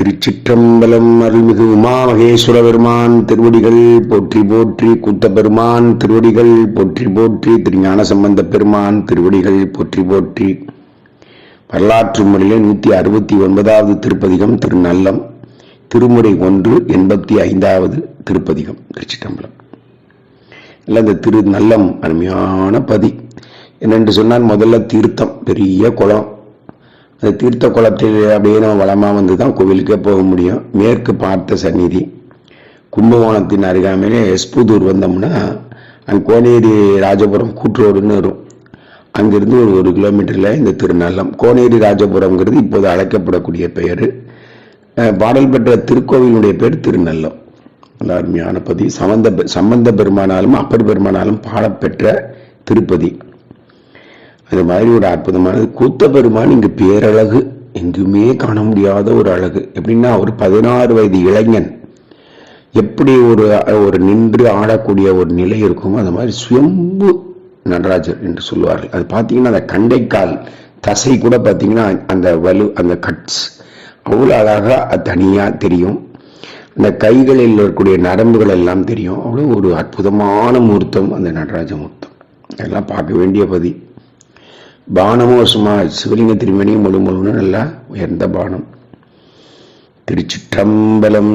திருச்சிற்றம்பலம் அருள்மிகு உமா மகேஸ்வர பெருமான் திருவடிகள் போற்றி போற்றி கூத்த பெருமான் திருவடிகள் போற்றி போற்றி திருஞான சம்பந்த பெருமான் திருவடிகள் போற்றி போற்றி. வரலாற்று முறையிலே நூற்றி அறுபத்தி ஒன்பதாவது திருப்பதிகம் திருநல்லம் திருமுறை ஒன்று எண்பத்தி ஐந்தாவது திருப்பதிகம் திருச்சிற்றம்பலம். இல்லை இந்த திரு நல்லம் அருமையான பதி. என்னென்று சொன்னால் முதல்ல தீர்த்தம் பெரிய குளம். அந்த தீர்த்த குளத்தில் அப்படியே நம்ம வளமாக வந்து தான் கோவிலுக்கே போக முடியும். மேற்கு பார்த்த சந்நிதி. கும்பகோணத்தின் அருகாமையிலே எஸ்புதூர் வந்தோம்னா அங்கே கோனேரி ராஜபுரம் கூட்டுரோடுன்னு வரும். அங்கிருந்து ஒரு ஒரு கிலோமீட்டரில் இந்த திருநல்லம். கோனேரி ராஜபுரம்ங்கிறது இப்போது அழைக்கப்படக்கூடிய பெயர். பாடல் பெற்ற திருக்கோவிலுடைய பேர் திருநல்லம். நல்ல அருமையான பதி. சம்பந்த பெ- சம்பந்த பெருமானாலும் அப்பர் பெருமானாலும் பாடப்பெற்ற திருப்பதி. அது மாதிரி ஒரு அற்புதமானது. கூத்த பெருமான் இங்கு பேரழகு எங்குமே காண முடியாத ஒரு அழகு. எப்படின்னா ஒரு பதினாறு வயது இளைஞன் எப்படி ஒரு ஒரு நின்று ஆடக்கூடிய ஒரு நிலை இருக்குமோ அந்த மாதிரி சுயம்பு நடராஜர் என்று சொல்லுவார்கள். அது பார்த்தீங்கன்னா அந்த கண்டைக்கால் தசை கூட பார்த்தீங்கன்னா அந்த வலு அந்த கட்ஸ் அவ்வளோ அழகாக அது தனியாக தெரியும். அந்த கைகளில் இருக்கக்கூடிய நரம்புகள் எல்லாம் தெரியும். அவ்வளோ ஒரு அற்புதமான முகூர்த்தம் அந்த நடராஜ மூர்த்தம். அதெல்லாம் பார்க்க வேண்டிய பதி. பானமும் சும்மா சிவலிங்க திருமணி முழு முழுன்னு நல்லா உயர்ந்த பானம். திருச்சிற்றம்பலம்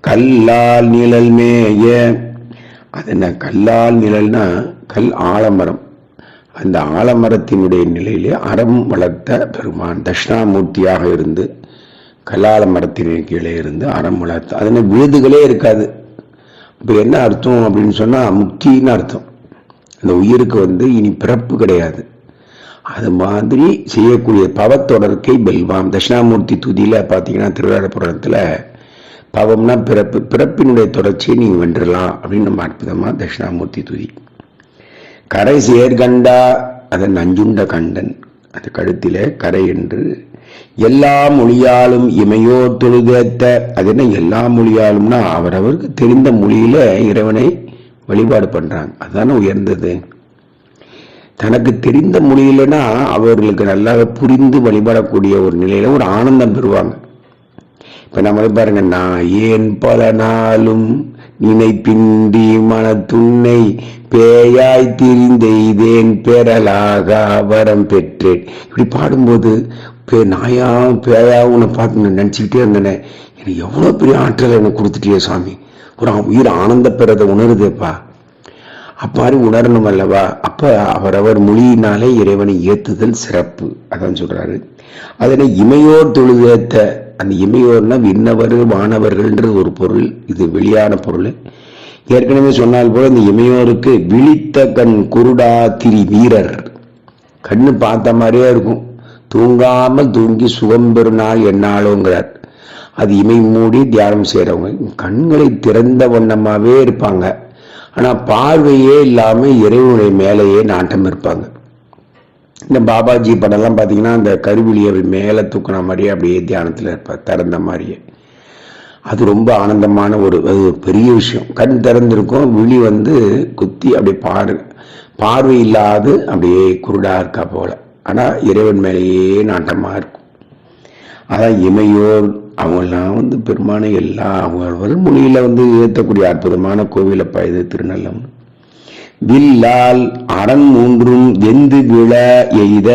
கல்லால் நிழல் மேய. அது என்ன கல்லால் நிழல்னா கல் ஆலமரம். அந்த ஆலமரத்தினுடைய நிலையிலே அறம் வளர்த்த பெருமான் தட்சிணாமூர்த்தியாக இருந்து கல்லால மரத்தின் கீழே இருந்து அறம் வளர்த்த அதனால் விழுதுகளே இருக்காது. இப்போ என்ன அர்த்தம் அப்படின்னு சொன்னால் முக்தின்னு அர்த்தம். அந்த உயிருக்கு வந்து இனி பிறப்பு கிடையாது. அது மாதிரி செய்யக்கூடிய பவத்தொடர்க்கை பெல்வாம் தட்சிணாமூர்த்தி துதியில் பார்த்தீங்கன்னா திருவாரூரத்தில் பவம்னா பிறப்பு பிறப்பினுடைய தொடர்ச்சியை நீங்கள் வென்றலாம் அப்படின்னு நம்ம அற்புதமாக தட்சிணாமூர்த்தி துதி. கரை சேர்கண்டா அதன் நஞ்சுண்ட கண்டன். அந்த கழுத்தில் கரை என்று எல்லா மொழியாலும் இமையோ தொழுதேத்த அது என்ன எல்லா மொழியாலும்னா அவரவருக்கு தெரிந்த மொழியில இறைவனை வழிபாடு பண்றாங்க. அதுதானே உயர்ந்தது. தனக்கு தெரிந்த மொழியிலனா அவர்களுக்கு நல்லாக புரிந்து வழிபடக்கூடிய ஒரு நிலையில ஒரு ஆனந்தம் பெறுவாங்க. இப்ப நம்ம பாருங்க நான் ஏன் பல நாளும் நினைப்பின்றி மனத்துண்ணை பேயாய் திரிந்தெய்தேன் பெறலாக வரம் பெற்றேன். இப்படி பாடும்போது பே நாயா பேயா உன்னை பார்த்து நான் நினச்சிக்கிட்டே இருந்தேனே. எனக்கு எவ்வளோ பெரிய ஆற்றலை எனக்கு கொடுத்துட்டியே சாமி? ஒரு உயிர் ஆனந்த பெறதை உணருதேப்பா. அப்பாறு உணரணும் அல்லவா? அப்போ அவரவர் மொழியினாலே இறைவனை ஏத்துதல் சிறப்பு அதான் சொல்கிறாரு அதனை இமையோர் தொழுதேத்த அந்த இமையோர்னா விண்ணவர் வானவர்கள்ன்றது ஒரு பொருள் இது வெளியான பொருள். ஏற்கனவே சொன்னால் போல இந்த இமையோருக்கு விழித்த கண் குருடா திரி வீரர். கண்ணு பார்த்த மாதிரியே இருக்கும். தூங்காமல் தூங்கி சுகம் பெறுநாள் என்னாலோங்கிறார். அது இமை மூடி தியானம் செய்கிறவங்க கண்களை திறந்த வண்ணமாகவே இருப்பாங்க. ஆனால் பார்வையே இல்லாமல் இறைவனுடைய மேலேயே நாட்டம் இருப்பாங்க. இந்த பாபாஜி படம்லாம் பார்த்தீங்கன்னா அந்த கருவிலியை மேலே தூக்கின மாதிரியே அப்படியே தியானத்தில் இருப்பார் திறந்த மாதிரியே. அது ரொம்ப ஆனந்தமான ஒரு அது பெரிய விஷயம். கண் திறந்திருக்கும் விழி வந்து குத்தி அப்படியே பாரு பார்வை இல்லாது அப்படியே குருடாக இருக்கா போல. ஆனால் இறைவன் மேலேயே நாட்டமாக இருக்கும். அதான் இமையோர் அவங்களாம் வந்து பெருமானை எல்லா அவங்க முனியில் வந்து ஏற்றக்கூடிய அற்புதமான கோவிலை இது திருநல்லம். வில்லால் அரண் மூன்றும் வெந்து விழ எய்த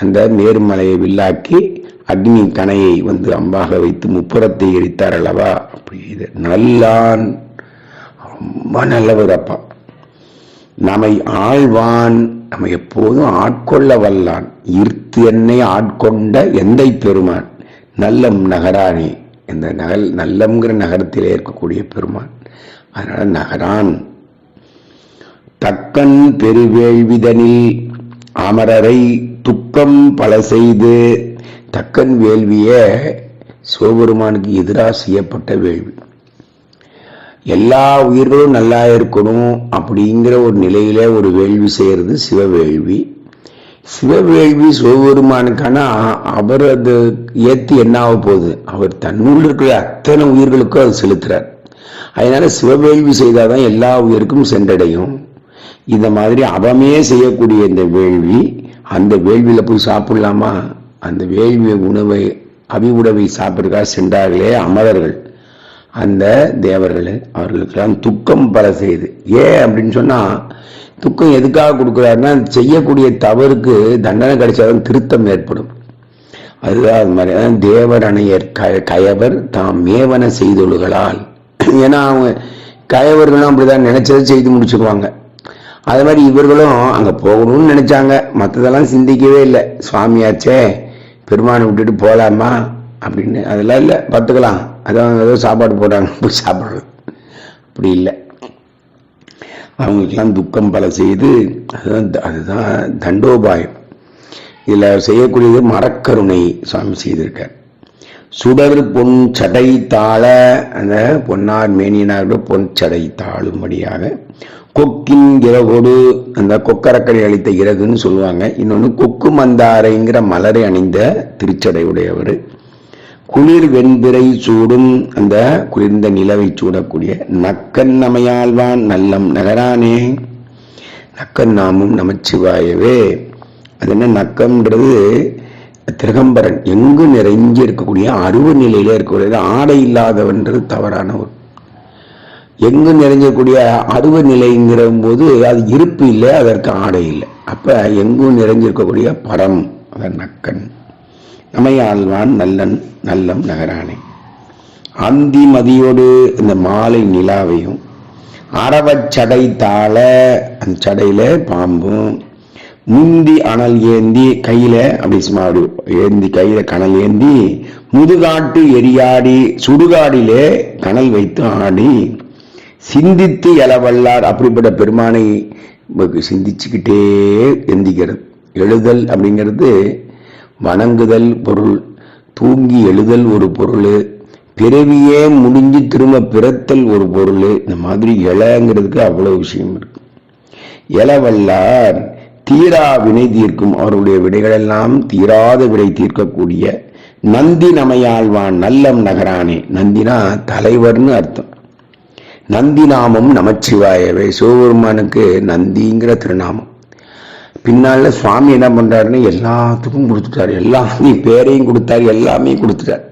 அந்த நேர்மலையை வில்லாக்கி அக்னி கணையை வந்து அம்பாக வைத்து முப்புறத்தை எரித்தார் அல்லவா? அப்படி இது. நல்லான் ரொம்ப நல்லவர் அப்பா. நம்மை ஆழ்வான் நம்ம எப்போதும் ஆட்கொள்ள வல்லான் இர்த்து என்னை ஆட்கொண்ட எந்தை பெருமான். நல்லம் நகராணி இந்த நகல் நல்லம்ங்கிற நகரத்திலே இருக்கக்கூடிய பெருமான். அதனால நகரான். தக்கன் பெருவேள்விதனில் அமரரை துக்கம் பல செய்து தக்கன் வேள்விய சிவபெருமானுக்கு எதிராக செய்யப்பட்ட வேள்வி. எல்லா உயிர்களும் நல்லா இருக்கணும் அப்படிங்கிற ஒரு நிலையில ஒரு வேள்வி செய்யறது சிவவேள்வி சிவவேள்வி சிவபெருமானுக்கான அவரது அவர் அது என்ன ஆக போகுது? அவர் தன்னுள் இருக்கிற அத்தனை உயிர்களுக்கும் அது செலுத்துறார். அதனால சிவவேள்வி செய்தாதான் எல்லா உயிருக்கும் சென்றடையும். இந்த மாதிரி அவமே செய்யக்கூடிய இந்த வேள்வி அந்த வேள்வியில போய் சாப்பிடலாமா? அந்த வேள்வி உணவை அபிவுடவை சாப்பிடுறதுக்காக சென்றார்களே அமரர்கள். அந்த தேவர்கள் அவர்களுக்கெல்லாம் துக்கம் பல செய்யுது ஏன் அப்படின்னு சொன்னா துக்கம் எதுக்காக கொடுக்குறாருன்னா செய்யக்கூடிய தவறுக்கு தண்டனை கிடைச்சாலும் திருத்தம் ஏற்படும். அதுதான் அது மாதிரி. அதான் தேவரணையர் க- கயவர் தாம் மேவன செய்தொழுகளால். ஏன்னா அவங்க கயவர்களும் அப்படிதான் நினைச்சதை செய்து முடிச்சிருவாங்க. அது மாதிரி இவர்களும் அங்கே போகணும்னு நினைச்சாங்க. மற்றதெல்லாம் சிந்திக்கவே இல்லை. சுவாமியாச்சே பெருமானை விட்டுட்டு போகலாமா அப்படின்னு. அதெல்லாம் இல்லை. பார்த்துக்கலாம். அதான் ஏதோ சாப்பாடு போடுறாங்க. போய் சாப்பிட்றது. அப்படி இல்லை. அவங்களுக்கெல்லாம் துக்கம் பல செய்து அதுதான் அதுதான் தண்டோபாயம். இதில் செய்யக்கூடியது மரக்கருணை சுவாமி செய்திருக்கார். சுடர் பொன் சடை தாழ அந்த பொன்னார் மேனியனார் பொன் சடை தாழும்படியாக கொக்கின் இறகோடு அந்த கொக்கரக்கடை அளித்த இறகுன்னு சொல்லுவாங்க. இன்னொன்று கொக்கு மந்தாரைங்கிற மலரை அணிந்த திருச்சடை உடையவர். குளிர் வெண்பிறை சூடும் அந்த குளிர்ந்த நிலவை சூடக்கூடிய நக்கன் நமையாழ்வான் நல்லம் நகரானே. நக்கன் நாமும் நமச்சிவாயவே. அது என்ன நக்கம்ன்றது? திரகம்பரன் எங்கு நிறைஞ்சி இருக்கக்கூடிய அருவ நிலையில இருக்கக்கூடியது ஆடை இல்லாதவன்றது தவறான ஒரு எங்கு நிறைஞ்சக்கூடிய அருவ நிலைங்கிற போது அது இருப்பு இல்லை அதற்கு ஆடை இல்லை. அப்ப எங்கும் நிறைஞ்சிருக்கக்கூடிய பரம் அதன் நக்கன். நமையாழ்வான் நல்லன் நல்லம் நகரானே. அந்தி மதியோடு இந்த மாலை நிலாவையும் அறவச்சடை தாழ அந்த சடையில பாம்பும் முந்தி அனல் ஏந்தி கையில அப்படி சும்மா அப்படி ஏந்தி கையில கனல் ஏந்தி முதுகாட்டு எரியாடி சுடுகாடிலே கனல் வைத்து ஆடி சிந்தித்து எலவல்லார் அப்படிப்பட்ட பெருமானை சிந்திச்சுக்கிட்டே எந்திக்கிறது. எழுதல் அப்படிங்கிறது வணங்குதல் பொருள் தூங்கி எழுதல் ஒரு பொருள் பிறவியே முடிஞ்சு திரும்ப பிறத்தல் ஒரு பொருள் இந்த மாதிரி இலைங்கிறதுக்கு அவ்வளோ விஷயம் இருக்கு. இலவல்லார் தீரா வினை தீர்க்கும் அவருடைய விடைகளெல்லாம் தீராத விடை தீர்க்கக்கூடிய நந்தி நமையாழ்வான் நல்லம் நகரானே. நந்தினா தலைவர்னு அர்த்தம். நந்தி நாமம் நமச்சிவாயவே. சிவபெருமானுக்கு நந்திங்கிற திருநாமம். பின்னால் சுவாமி என்ன பண்ணுறாருன்னு எல்லாத்துக்கும் கொடுத்துட்டாரு. எல்லாத்தையும் பேரையும் கொடுத்தாரு எல்லாமே கொடுத்துட்டார்.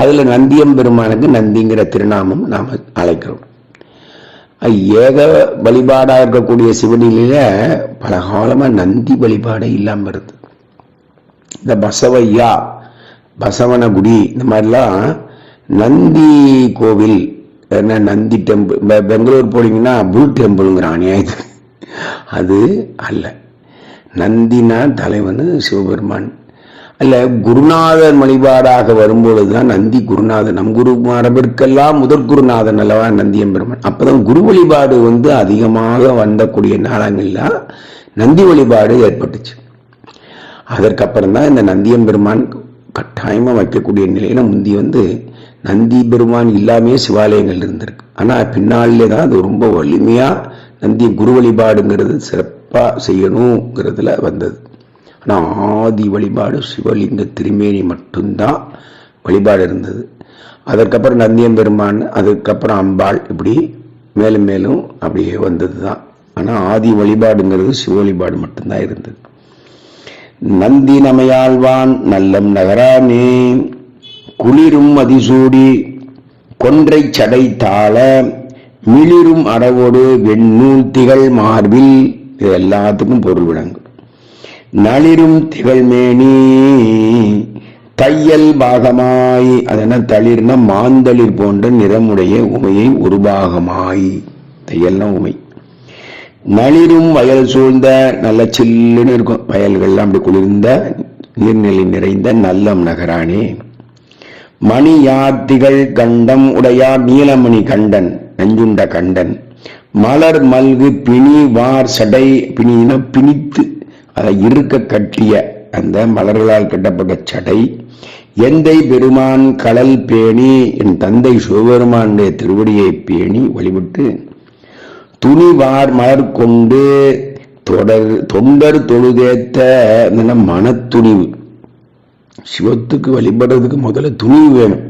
அதில் நந்தியம் பெருமானுக்கு நந்திங்கிற திருநாமம் நாம் அழைக்கிறோம். ஏக வழிபாடாக இருக்கக்கூடிய சிவனில பல காலமாக நந்தி வழிபாடே இல்லாமல் இருக்கு இந்த பசவையா பசவனகுடி இந்த மாதிரிலாம் நந்தி கோவில் என்ன நந்தி டெம்பிள் பெங்களூர் போனீங்கன்னா புல் டெம்பிள்ங்கிற அநியாயத்துக்கு. அது அல்ல. நந்தினா தலைவன் சிவபெருமான். அல்ல குருநாதன் வழிபாடாக வரும்பொழுது தான் நந்தி குருநாதன். நம் குரு மரபிற்கெல்லாம் முதற் குருநாதன் அல்லவா நந்தியம்பெருமான் அப்போதான் குரு வழிபாடு வந்து அதிகமாக வந்தக்கூடிய நாளங்கள்லாம் நந்தி வழிபாடு ஏற்பட்டுச்சு. அதற்கப்புறம் தான் இந்த நந்தியம்பெருமான் கட்டாயமாக வைக்கக்கூடிய நிலையில முந்தி வந்து நந்தி பெருமான் இல்லாமே சிவாலயங்கள் இருந்திருக்கு. ஆனால் பின்னாலே தான் அது ரொம்ப வலிமையாக நந்தி குரு வழிபாடுங்கிறது சிறப்பு. செய்யணுங்கிறதுல வந்தது. ஆனால் ஆதி வழிபாடு சிவலிங்க திருமேனி மட்டும்தான் வழிபாடு இருந்தது. அதற்கப்புறம் நந்தியம் பெருமான் அதுக்கப்புறம் அம்பாள் இப்படி மேலும் மேலும் அப்படியே வந்தது தான் ஆனால் ஆதி வழிபாடுங்கிறது சிவ வழிபாடு மட்டும்தான் இருந்தது. நந்தி நமையாழ்வான் நல்லம் நகரானே குளிரும் அதிசூடி கொன்றை சடை தாழ மிளிரும் அடவோடு வெண்ணூல் திகழ் மார்பில் இது எல்லாத்துக்கும் பொருள் விளங்கும். நளிரும் திகழ்மேனி தையல் பாகமாய் அதென்ன தளிர்னா மாந்தளிர் போன்ற நிறமுடைய உமையை ஒரு பாகமாய் தையல்னா உமை. நளிரும் வயல் சூழ்ந்த நல்ல சில்லுன்னு இருக்கும். வயல்கள்லாம் அப்படி குளிர்ந்த நீர்நிலை நிறைந்த நல்லம் நகரானே. மணி யாத்திகள் கண்டம் உடையார் நீலமணி கண்டன் நஞ்சுண்ட கண்டன். மலர் மல்கு பிணி வார் சடை பிணினா பிணித்து அதை இருக்க கட்டிய அந்த மலர்களால் கட்டப்பட்ட சடை. எந்தை பெருமான் கடல் பேணி என் தந்தை சிவபெருமானுடைய திருவடியை பேணி வழிபட்டு துணிவார் மலர் கொண்டு தொடர் தொண்டர் தொழுதேத்த மனத்துணிவு. சிவத்துக்கு வழிபடுறதுக்கு முதல்ல துணிவு வேணும்.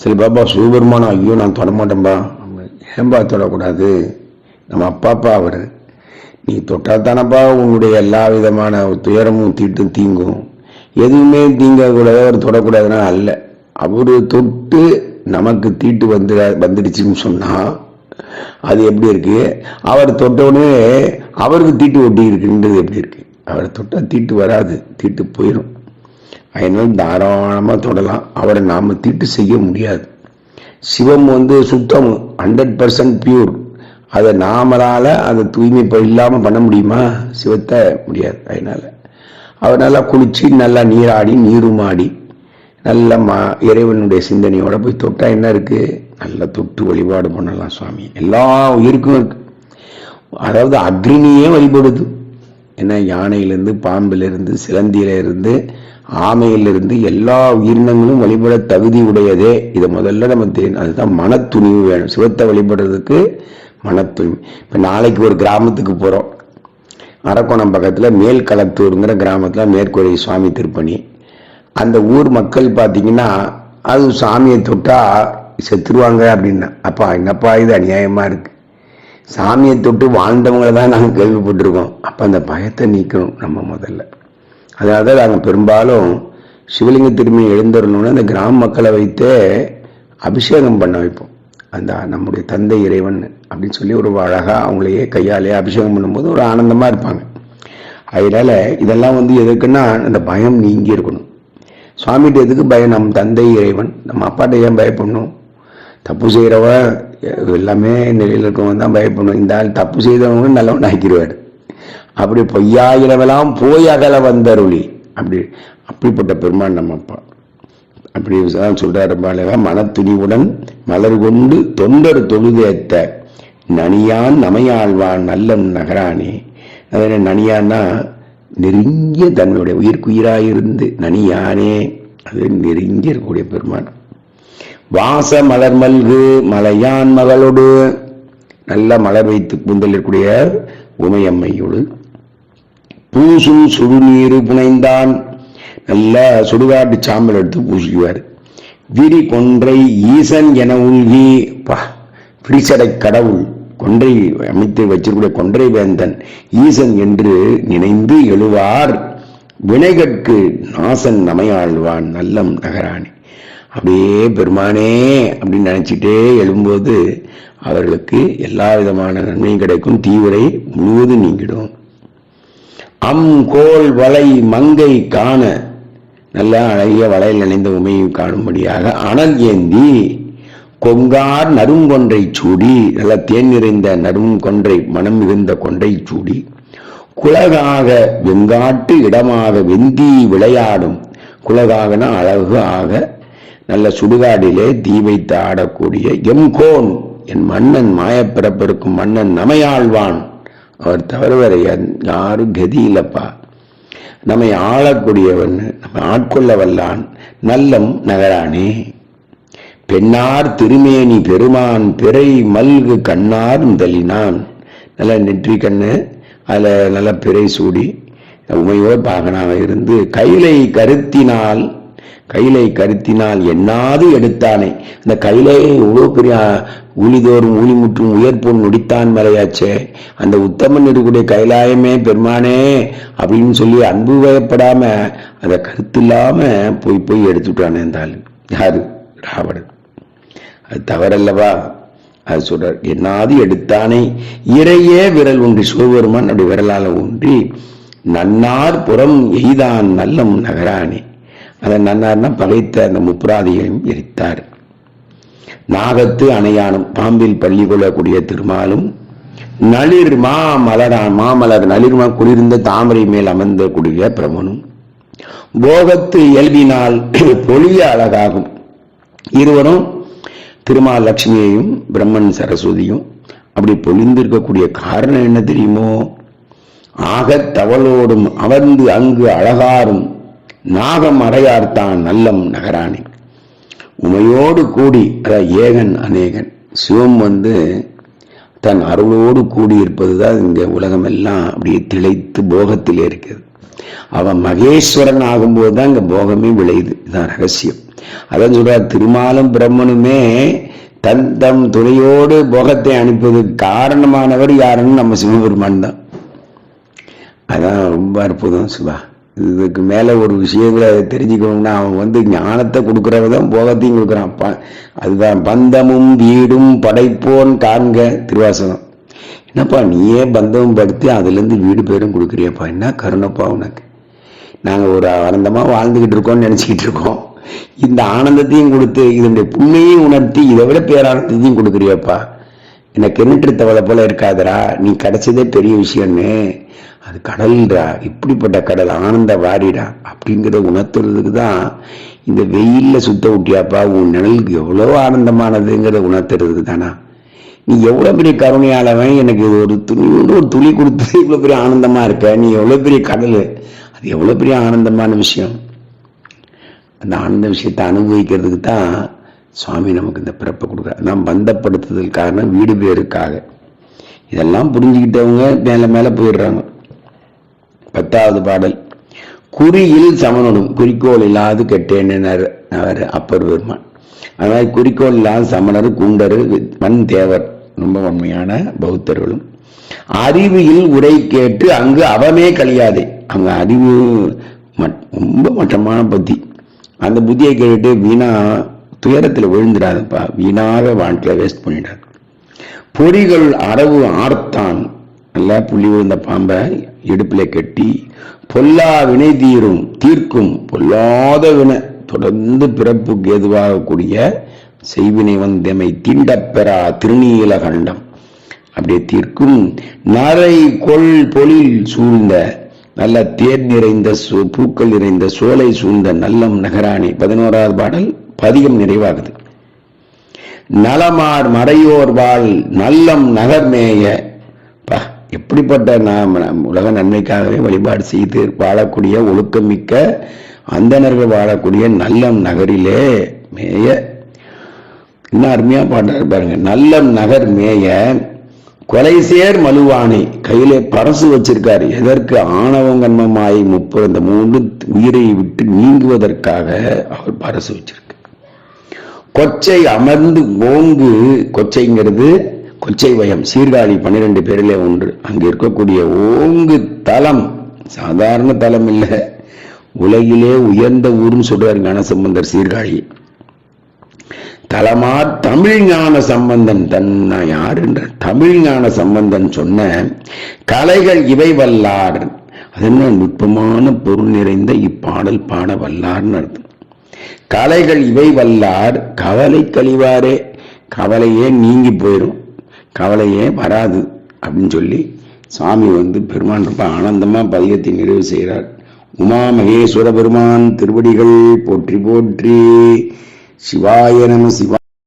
சரி பாப்பா சிவபெருமானா ஐயோ நான் தொடமாட்டேன்பா ஏன்பா தொடக்கூடாது நம்ம அப்பா அப்பா அவர். நீ தொட்டால் தானப்பா உன்னுடைய எல்லா விதமான துயரமும் தீட்டும் தீங்கும். எதுவுமே தீங்கக்கூடாது அவர் தொடக்கூடாதுன்னா அல்ல. அவர் தொட்டு நமக்கு தீட்டு வந்து வந்துடுச்சுன்னு சொன்னால் அது எப்படி இருக்கு? அவர் தொட்டவுடனே அவருக்கு தீட்டு ஒட்டி இருக்குன்றது எப்படி இருக்கு? அவரை தொட்டால் தீட்டு வராது தீட்டு போயிடும் அதனால தாராளமாக தொடலாம். அவரை நாம் தீட்டு செய்ய முடியாது. சிவம் வந்து சுத்தம் ஹண்ட்ரட் பர்சன்ட் பியூர் அதை நாமளால் அதை தூய்மை இல்லாமல் பண்ண முடியுமா? சிவத்தை முடியாது அதனால். அவர் நல்லா குளித்து நல்லா நீராடி நீருமாடி நல்ல மா இறைவனுடைய சிந்தனையோட போய் தொட்டால் என்ன இருக்குது நல்லா தொட்டு வழிபாடு பண்ணலாம் சுவாமி. எல்லா உயிருக்கும் இருக்குது அதாவது அக்னியே வழிபடுது. ஏன்னா யானையிலிருந்து பாம்பிலிருந்து சிலந்தியிலிருந்து ஆமையிலிருந்து எல்லா உயிரினங்களும் வழிபட தகுதி உடையதே இதை முதல்ல நம்ம தெரியும் அதுதான் மனத்துணிவு வேணும். சிவத்தை வழிபடுறதுக்கு மனத்துணிவு. இப்போ நாளைக்கு ஒரு கிராமத்துக்கு போகிறோம் அரக்கோணம் பக்கத்தில் மேல் களத்தூருங்கிற கிராமத்தில் மேற்கொடை சுவாமி திருப்பணி. அந்த ஊர் மக்கள் பார்த்தீங்கன்னா அது சாமியை தொட்டால் செத்துருவாங்க அப்படின்னா. அப்பா என்னப்பா இது அநியாயமாக இருக்குது சாமியை தொட்டு வாழ்ந்தவங்களை தான் நாங்கள் கேள்விப்பட்டிருக்கோம். அப்போ அந்த பயத்தை நீக்கணும் நம்ம முதல்ல. அதாவது நாங்கள் பெரும்பாலும் சிவலிங்க திரும்பி எழுந்தரணும்னு அந்த கிராம மக்களை வைத்தே அபிஷேகம் பண்ண வைப்போம். அந்த நம்முடைய தந்தை இறைவன் அப்படின்னு சொல்லி ஒரு அழகாக அவங்களையே கையாலே அபிஷேகம் பண்ணும்போது ஒரு ஆனந்தமாக இருப்பாங்க. அதனால் இதெல்லாம் வந்து எதுக்குன்னா அந்த பயம் நீங்கி இருக்கணும். சுவாமிகிட்ட எதுக்கு பயம்? நம் தந்தை இறைவன். நம்ம அப்பாட்ட ஏன் பயப்படணும்? தப்பு செய்கிறவன் எல்லாமே நிலையில் இருக்கவன் தான் பயப்படணும். இந்த ஆள் தப்பு செய்தவங்க நல்லவன் ஆக்கிடுவார். அப்படி பொய்யாயிரவெல்லாம் போய் அகல வந்தருளி. அப்படி அப்படிப்பட்ட பெருமான் நம்ம அப்பா. அப்படி தான் சொல்றாரு பாலகா மனத்துணிவுடன் மலர் கொண்டு தொண்டர் தொழுதேத்த நனியான் நமையாழ்வான் நல்லம் நகரானே. அது நனியான்னா நெருங்கிய தன்னுடைய உயிர்க்குயிராயிருந்து நனியானே. அது நெருங்கி இருக்கக்கூடிய பெருமான் வாச மலர் மல்கு மலையான் மகளோடு. நல்ல மலர் வைத்து கூந்தல் உமையம்மையோடு. பூசும் சுடுநீரு புனைந்தான். நல்ல சுடுகாட்டு சாம்பல் எடுத்து பூசிக்குவார் விரி கொன்றை ஈசன் என உள்கி பா பிடிச்சடை கடவுள் கொன்றை அமைத்து வச்சிருக்கூடிய கொன்றை வேந்தன் ஈசன் என்று நினைந்து எழுவார். வினைகட்கு நாசன் நமையாழ்வான் நல்லம் நகராணி. அப்படியே பெருமானே அப்படின்னு நினச்சிட்டே எழும்போது அவர்களுக்கு எல்லா விதமான நன்மையும் கிடைக்கும். தீவிரை முழுவதும் நீங்கிடும். அம் கோல் வளை மங்கை காண. நல்ல அழகிய வலையில் நினைந்த உமையை காணும்படியாக அனல் ஏந்தி கொங்கார் நறுங்கொன்றை சூடி. நல்ல தேன் நிறைந்த நறுங்கொன்றை மனம் மிகுந்த கொன்றை சூடி. குலகாக வெங்காட்டு இடமாக வெந்தி விளையாடும். குலகாகனா அழகு ஆக நல்ல சுடுகாடிலே தீ வைத்து ஆடக்கூடிய எம்கோன் என் மன்னன் மாயப்பிறப்பிருக்கும் மன்னன் நமையாழ்வான். அவர் தவிர வேற யாரும் கதி இல்லப்பா நம்மை ஆளக்கூடியவன் நம்மை ஆட்கொள்ள வல்லான் நல்லம் நகரானே. பெண்ணார் திருமேனி பெருமான் பிறை மல்கு கண்ணார் முதலினான். நல்ல நெற்றி கண்ணு அதில் நல்ல பிறை சூடி உமையோர் பாகனாக இருந்து கைலை கருத்தினால் கைலை கருத்தினால் எண்ணாது எடுத்தானே. இந்த கைலையை இவ்வளோ பெரிய ஊழிதோறும் ஊழி முற்றும் உயர்ப்பும் நொடித்தான் மறையாச்சே. அந்த உத்தமன் இருக்கக்கூடிய கைலாயமே பெருமானே அப்படின்னு சொல்லி அன்பு வயப்படாம அதை கருத்தில்லாம போய் போய் எடுத்துட்டானே இந்த ஆளு. யாரு? ராவணன். அது தவறல்லவா? அது சொல்றார் என்னாது எடுத்தானே. இறையே விரல் ஒன்றி சிவபெருமான் அப்படி விரலால ஒன்றி நன்னார் புறம் எய்தான் நல்லம் நகரானே. அதை நன்னார்னா பகைத்த அந்த முப்புராதிகளையும் எரித்தார். நாகத்து அணையானும் பாம்பில் பள்ளி கொள்ளக்கூடிய திருமாலும் நளிர் மா மலரான் மாமலர் நளிர்மா குளிர்ந்த தாமரை மேல் அமர்ந்த கூடிய பிரமனும் போகத்து இயல்பினால் பொழிய அழகாகும். இருவரும் திருமால் லட்சுமியையும் பிரம்மன் சரஸ்வதியும் அப்படி பொழிந்திருக்கக்கூடிய காரணம் என்ன தெரியுமோ? ஆகத் தவளோடும் அமர்ந்து அங்கு அழகாரும் நாகம் அடையார்த்தான் நல்லம் நகராணி உமையோடு கூடி அத ஏகன் அநேகன். சிவம் வந்து தன் அருளோடு கூடி இருப்பதுதான் இங்க உலகம் எல்லாம் அப்படியே திளைத்து போகத்திலே இருக்கிறது. அவன் மகேஸ்வரன் ஆகும்போது தான் இங்க போகமே விளையுது. இதுதான் ரகசியம். அதான் சொல்ற திருமாலும் பிரம்மனுமே தன் தம் துணையோடு போகத்தை அனுப்புவதற்கு காரணமானவர் யாருன்னு நம்ம சிவபெருமான் தான். அதான் ரொம்ப அற்புதம் சிவா. இதுக்கு மேலே ஒரு விஷயங்களை தெரிஞ்சுக்கணும்னா அவன் வந்து ஞானத்தை கொடுக்கறவன் தான் போகத்தையும் கொடுக்குறான். ப- அதுதான் பந்தமும் வீடும் படைப்போன் காண்க திருவாசகம். என்னப்பா நீயே பந்தமும் படுத்தி அதுலேருந்து வீடு பேரும் கொடுக்குறியப்பா? என்ன கருணப்பா உனக்கு? நாங்கள் ஒரு ஆனந்தமாக வாழ்ந்துக்கிட்டு இருக்கோம்னு நினச்சிக்கிட்டு இருக்கோம். இந்த ஆனந்தத்தையும் கொடுத்து இதனுடைய புண்ணையும் உணர்த்தி இதை விட பேரானந்தத்தையும் கொடுக்குறியப்பா? எனக்கு கிணற்று தவளை போல இருக்காதடா. நீ கிடைச்சதே பெரிய விஷயம்னு. அது கடல்டா இப்படிப்பட்ட கடல் ஆனந்த வாரிடா அப்படிங்கிறத உணர்த்துறதுக்கு தான் இந்த வெயிலில் சுத்த விட்டியாப்பா உன் நிழலுக்கு எவ்வளோ ஆனந்தமானதுங்கிறத உணர்த்துறதுக்கு தானா? நீ எவ்வளோ பெரிய கருணையாளவன் எனக்கு இது ஒரு துணியோடு ஒரு துளி கொடுத்து இவ்வளோ பெரிய ஆனந்தமாக இருக்க நீ எவ்வளோ பெரிய கடல் அது எவ்வளோ பெரிய ஆனந்தமான விஷயம். அந்த ஆனந்த விஷயத்தை அனுபவிக்கிறதுக்கு தான் சுவாமி நமக்கு இந்த பிறப்பை கொடுக்குறார். நாம் பந்தப்படுத்துதல் காரணம் வீடு பேருக்காக. இதெல்லாம் புரிஞ்சுக்கிட்டவங்க மேலே மேலே போயிடுறாங்க. பத்தாவது பாடல். குறியில் சமனுடும் குறிக்கோள் இல்லாது கெட்டேனர் அவர் அப்பர் பெருமான். அதனால் குறிக்கோள் இல்லாத சமணர் குண்டர் மண் தேவர் ரொம்ப உண்மையான பௌத்தர்களும். அறிவியில் உரை கேட்டு அங்கு அவமே கழியாதே. அவங்க அறிவு மட்- ரொம்ப மட்டமான புத்தி. அந்த புத்தியை கேட்டுட்டு வீணா துயரத்தில் விழுந்துடாதப்பா வீணாக வாழ்க்கையை வேஸ்ட் பண்ணிடாது பொறிகள் அரவு ஆர்த்தான் நல்லா புள்ளி விழுந்த பாம்பை இடுப்பில் கட்டி பொல்லா வினை தீரும் தீர்க்கும் பொல்லாத வினை தொடர்ந்து பிறப்புக்கு ஏதுவாகக்கூடிய செய்வினை வந்தமை தீண்டப்பெறா திருநீல கண்டம். அப்படியே தீர்க்கும் நரை கொள் பொழில் சூழ்ந்த நல்ல தேர் நிறைந்த பூக்கள் நிறைந்த சோலை சூழ்ந்த நல்லம் நகராணி. பதினோராவது பாடல் பதிகம் நிறைவாகுது. நலமார் மறையோர் வாழ் நல்லம் நகர்மேய எப்படிப்பட்ட நாம் உலக நன்மைக்காகவே வழிபாடு செய்து வாழக்கூடிய ஒழுக்கமிக்க அந்தனர்கள் வாழக்கூடிய நல்லம் நகரிலே மேய. இன்னும் அருமையா பாடுறாரு பாருங்க. நல்லம் நகர் மேய. கொலைசேர் மலுவானை கையிலே பரசு வச்சிருக்காரு. எதற்கு? ஆணவம் கண்மமாய் முப்பது இந்த மூன்று உயிரை விட்டு நீங்குவதற்காக அவர் பரசு வச்சிருக்கார் கொச்சை அமர்ந்து ஓங்கு கொச்சைங்கிறது கொச்சை வயம் சீர்காழி பன்னிரெண்டு பேரிலே ஒன்று. அங்கு இருக்கக்கூடிய ஓங்கு தலம் சாதாரண தலம் இல்லை. உலகிலே உயர்ந்த ஊர்னு சொல்றார் ஞானசம்பந்தர் சீர்காழி. தலமா தமிழ் ஞான சம்பந்தன். தன்னா யாருன்ற தமிழ் ஞான சம்பந்தன் சொன்ன கலைகள் இவை வல்லார். அது என்ன நுட்பமான பொருள் நிறைந்த இப்பாடல் பாட வல்லார்னு அர்த்தம். கலைகள் இவை வல்லார். கவலை கழிவாரே. கவலையே நீங்கி போயிடும் கவலையே வராது அப்படின்னு சொல்லி சாமி வந்து பெருமான் ரொம்ப ஆனந்தமா பதிகத்தை நிறைவு செய்கிறார். உமா மகேஸ்வர பெருமான் திருவடிகள் போற்றி போற்றி. சிவாய நம சிவா